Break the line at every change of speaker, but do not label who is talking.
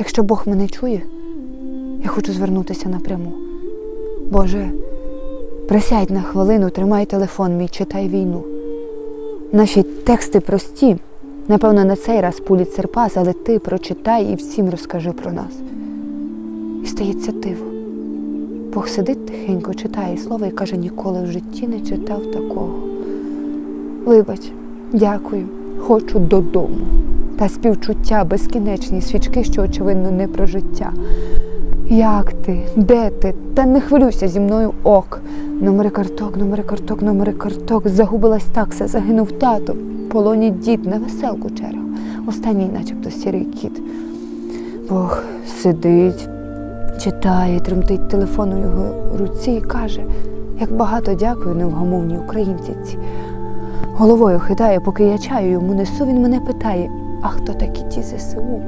Якщо Бог мене чує, я хочу звернутися напряму. Боже, присядь на хвилину, тримай телефон мій, читай війну. Наші тексти прості. Напевно, на цей раз пуліцер пас, але ти прочитай і всім розкажи про нас. І стається диво. Бог сидить тихенько, читає слово і каже, ніколи в житті не читав такого. Вибач, дякую, хочу додому. Та співчуття, безкінечні свічки, що, очевидно, не про життя. Як ти? Де ти? Та не хвилюйся зі мною ок. Номери карток, номери карток, номери карток. Загубилась такса, загинув тато. Полоні дід на веселку черга. Останній, начебто, сірий кіт. Бог сидить, читає, тремтить телефон у його руці і каже, як багато дякую невгамовній українці. Головою хитає, поки я чаю йому несу, він мене питає, а хто такі ті ЗСУ?